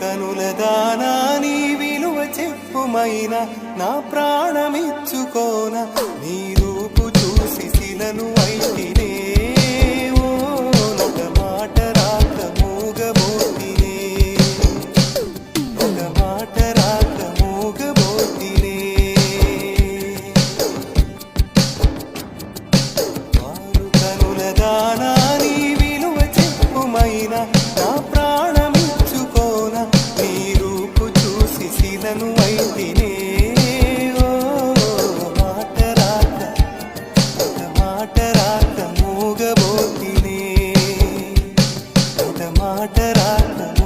కనులదానా నీ విలువ చెప్పుమైన నా ప్రాణమిచ్చుకోన నీ రూపు చూసి శిలను ఓ మాట రాక నీ విలువ నా ప్రాణ ಗಿದನು ಐತಿನೇ ಮಾಟರಾಕ ಮೂಗಬೋತಿನೇ ಮಾಟರಾಕ